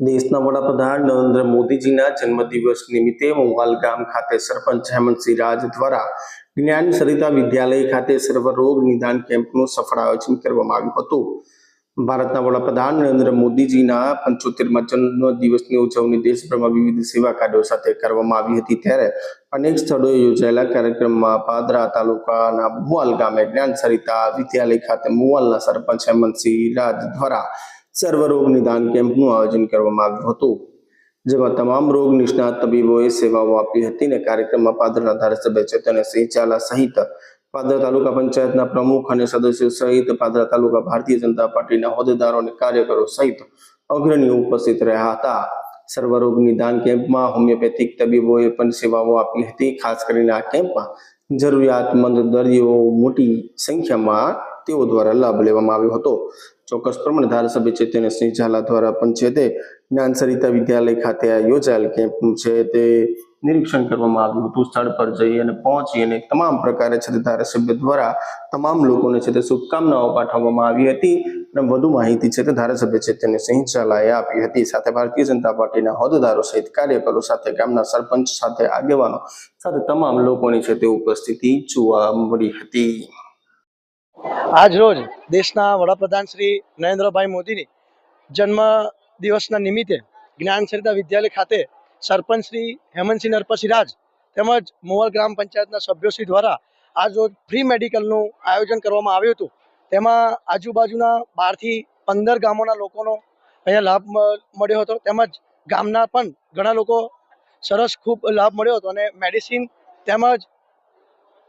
દેશના વડાપ્રધાન નરેન્દ્ર મોદીજીના જન્મદિવસ નિમિત્તે મોવાલ ગામ ખાતે સરપંચ હેમંતસિંહ રાજ દ્વારા જ્ઞાન સરિતા વિદ્યાલય ખાતે સર્વરોગ નિદાન કેમ્પનું સફળ આયોજન કરવામાં આવ્યું હતું. ભારતના વડાપ્રધાન નરેન્દ્ર મોદીજીના પંચોતેરમાં જન્મ દિવસની ઉજવણી દેશભરમાં વિવિધ સેવા કાર્યો સાથે કરવામાં આવી હતી ત્યારે અનેક સ્થળોએ યોજાયેલા કાર્યક્રમમાં પાદરા તાલુકાના મુવાલ ગામે જ્ઞાન સરિતા વિદ્યાલય ખાતે મુવાલના સરપંચ હેમંતસિંહ રાજ દ્વારા સર્વરોગ નિદાન કેમ્પનું આયોજન કરવામાં આવ્યું હતું, જેમાં તમામ રોગ નિષ્ણાત તબીબોએ સેવાઓ આપી હતી અને કાર્યક્રમમાં પાદરના ધારાસભ્ય ચેતનસિંહ ઝાલા સહિત પાદરા તાલુકા પંચાયતના પ્રમુખ અને સદસ્યો સહિત પાદરા તાલુકા ભારતીય જનતા પાર્ટીના હોદ્દેદારો અને કાર્યકરો સહિત અગ્રણીઓ ઉપસ્થિત રહ્યા હતા. સર્વરોગ નિદાન કેમ્પમાં હોમિયોપેથિક તબીબોએ પણ સેવાઓ આપી હતી, ખાસ કરીને આ કેમ્પમાં જરૂરિયાતમંદ દર્દીઓ મોટી સંખ્યામાં તેઓ દ્વારા લાભ લેવામાં આવ્યો હતો. ચોક્કસ પ્રમાણે ધારાસભ્ય ચૈતન્યસિંહ ઝાલા દ્વારા પંચાયતે જ્ઞાન સરિતા વિદ્યાલય ખાતે આ યોજાયેલ કેમ્પનું છે તે નિરીક્ષણ કરવામાં આવ્યું હતું. સ્થળ પર જઈ અને પહોંચી અને તમામ પ્રકારે છે તે ધારાસભ્ય દ્વારા તમામ લોકોને છે તે શુભકામનાઓ પાઠવવામાં આવી હતી અને વધુ માહિતી છે તે ધારાસભ્ય ચૈતન્યસિંહ ઝાલાએ આપી હતી. સાથે ભારતીય જનતા પાર્ટીના હોદ્દેદારો સહિત કાર્યકરો સાથે ગામના સરપંચ સાથે આગેવાનો સાથે તમામ લોકોની છે તે ઉપસ્થિતિ જોવા મળી હતી. આજ રોજ દેશના વડાપ્રધાન શ્રી નરેન્દ્રભાઈ મોદીની જન્મ દિવસના નિમિત્તે જ્ઞાન સરિતા વિદ્યાલય ખાતે સરપંચ શ્રી હેમંતસિંહ નરપતસિંહ રાજ તેમજ મોવલ ગ્રામ પંચાયતના સભ્યોશ્રી દ્વારા આજ રોજ ફ્રી મેડિકલનું આયોજન કરવામાં આવ્યું હતું. તેમાં આજુબાજુના બારથી પંદર ગામોના લોકોનો અહીંયા લાભ મળ્યો હતો. તેમજ ગામના પણ ઘણા લોકો સરસ ખૂબ લાભ મળ્યો હતો અને મેડિસિન તેમજ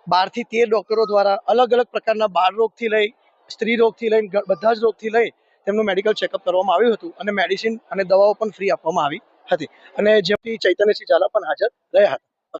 બારથી તેર ડૉક્ટરો દ્વારા અલગ અલગ પ્રકારના બાળ રોગથી લઈ, સ્ત્રી રોગથી લઈને બધા જ રોગથી લઈ તેમનું મેડિકલ ચેકઅપ કરવામાં આવ્યું હતું અને મેડિસિન અને દવાઓ પણ ફ્રી આપવામાં આવી હતી. અને જેમથી ચૈતન્યસિંહ ઝાલા પણ હાજર રહ્યા હતા.